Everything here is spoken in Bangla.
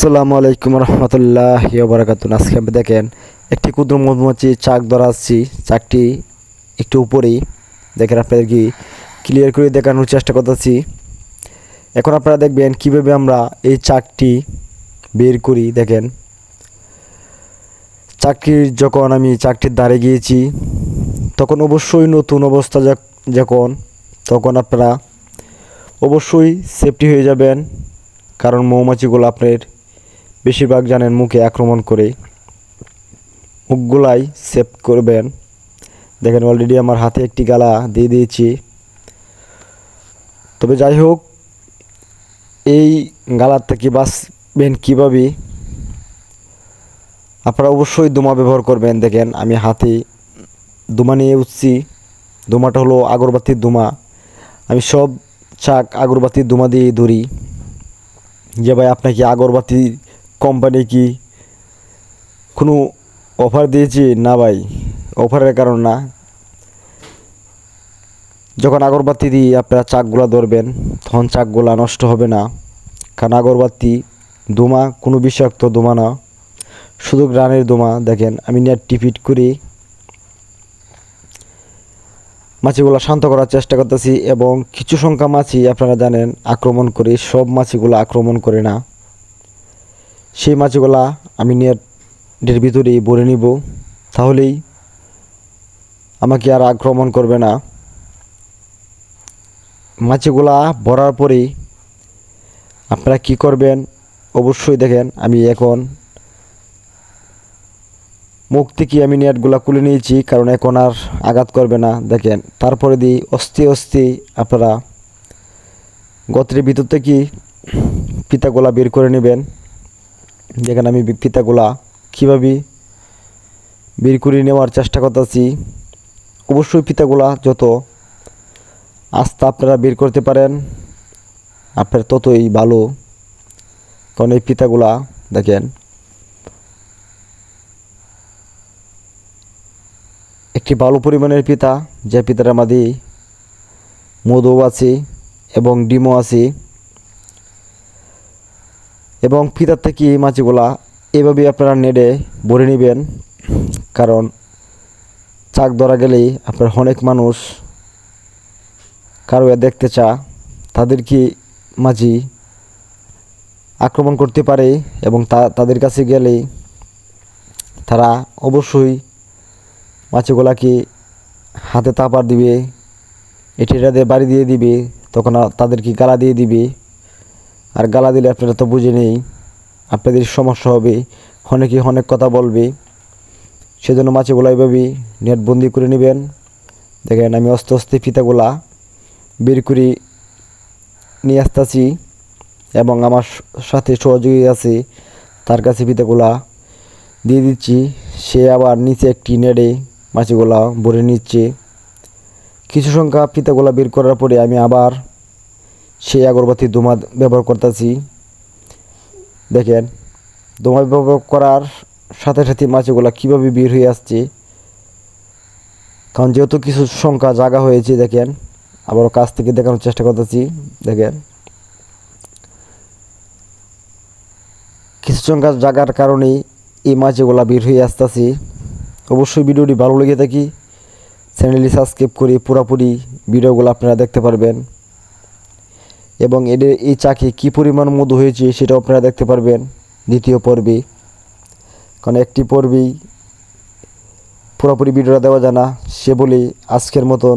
আসসালামু আলাইকুম রহমতুল্লাহ বারাকাতুন আজকে আপনি দেখেন, একটি ক্ষুদ্র মধুমাছি চাক ধরা আসছি চাকটি একটু উপরেই। দেখেন আপনাদের কি ক্লিয়ার করে দেখানোর চেষ্টা করতেছি। এখন আপনারা দেখবেন কীভাবে আমরা এই চাকটি বের করি, দেখেন। চাকরির যখন আমি চাকটির ধারে গিয়েছি, তখন অবশ্যই নতুন অবস্থা যখন, তখন আপনারা অবশ্যই সেফটি হয়ে যাবেন। কারণ মৌমাছিগুলো আপনার বেশিরভাগ জানেন মুখে আক্রমণ করে মুখগুলাই সেভ করবেন। দেখেন অলরেডি আমার হাতে একটি গালা দিয়ে দিয়েছি। তবে যাই হোক, এই গালার থেকে বাঁচবেন কীভাবে? আপনারা অবশ্যই দোমা ব্যবহার করবেন। দেখেন, আমি হাতে দোমা নিয়ে উঠছি। দোমাটা হলো আগরবাতির দোমা। আমি সব চাক আগরবাতির দোমা দিয়ে ধরি। যে ভাই, আপনাকে আগরবাতি কোম্পানি কি কোনো অফার দিয়েছি? না ভাই অফারের কারণ না। যখন আগরবাতি দিয়ে আপনারা চাকগুলা ধরবেন, তখন চাকগুলা নষ্ট হবে না। কারণ আগরবাতি দোমা কোনো বিষাক্ত দোমা না, শুধু গ্রানের দোমা দেখেন, আমি নেট টিপিট করি। মাছিগুলো শান্ত করার চেষ্টা করতেছি এবং কিছু সংখ্যা মাছি আপনারা জানেন, আক্রমণ করে, সব মাছিগুলো আক্রমণ করে না। সেই মাছগুলা আমি নেটের ভিতরেই ভরে নিব। তাহলেই আমাকে আর আক্রমণ করবে না। মাছগুলা ভরার পরেই আপনারা কি করবেন, অবশ্যই দেখেন, আমি এখন মুখ থেকে আমি নেটগুলা খুলে নিয়েছি, কারণ এখন আর আঘাত করবে না, দেখেন। তারপরে দিই অস্থি অস্থি আপনারা গত্রের ভিতর থেকে পিতাগুলা বের করে নেবেন। দেখেন আমি পিতাগুলা কীভাবে বের করে নেওয়ার চেষ্টা করতেছি, অবশ্যই পিতাগুলা যত আস্তে আপনারা বের করতে পারেন, আপনার ততই ভালো। কারণ এই পিতাগুলা দেখেন, একটি ভালো পরিমাণের পিতা, যে পিতার আমাদের মধু আছে এবং ডিমও আছে। এবং ফিতার থেকে এই মাছগুলা এভাবে আপনারা নেড়ে ভরে নেবেন। কারণ চাক ধরা গেলেই আপনার অনেক মানুষ কারও দেখতে চা তাদেরকে মাঝি আক্রমণ করতে পারে এবং তা, তাদের কাছে গেলে তারা অবশ্যই মাছগুলাকে হাতে তাপার দিবে এটিটা দিয়ে বাড়ি দিয়ে দিবে, তখন তাদেরকে গালা দিয়ে দিবে। আর গালা দিলে আপনারা তো বুঝে নেই। আপনাদের সমস্যা হবে। অনেকে অনেক কথা বলবে। সেজন্য মাছগুলো এভাবেই নেটবন্দি করে নেবেন। দেখেন আমি আস্তে আস্তে ফিতাগুলা বের করে নিয়ে আসতেছি এবং আমার সাথে সহযোগী আছে, তার কাছে ফিতাগুলা দিয়ে দিচ্ছি। সে আবার নিচে একটি নেড়ে মাছগুলা ভরে নিচ্ছে। কিছু সংখ্যা ফিতাগুলা বের করার পরে আমি আবার সেই আগরবাতি দোমা ব্যবহার করতেছি। দেখেন দোমা ব্যবহার করার সাথে সাথে মাছগুলা কীভাবে বের হয়ে আসছে। কারণ যেহেতু কিছু সংখ্যা জাগা হয়েছে, দেখেন, আবারও কাছ থেকে দেখানোর চেষ্টা করতেছি, দেখেন। কিছু সংখ্যা জায়গার কারণেই এই মাছগুলা বের হয়ে আসতেছি। অবশ্যই ভিডিওটি ভালো লেগে থাকি, চ্যানেলটি সাবস্ক্রাইব করে পুরোপুরি ভিডিওগুলো আপনারা দেখতে পারবেন। এবং এদের এই চাকে কি পরিমাণ মধু হয়েছে সেটা আপনারা দেখতে পারবেন দ্বিতীয় পর্বে। কারণ একটি পর্বেই পুরোপুরি ভিডিওটা দেওয়া যায় না, সে বলে আজকের মতন।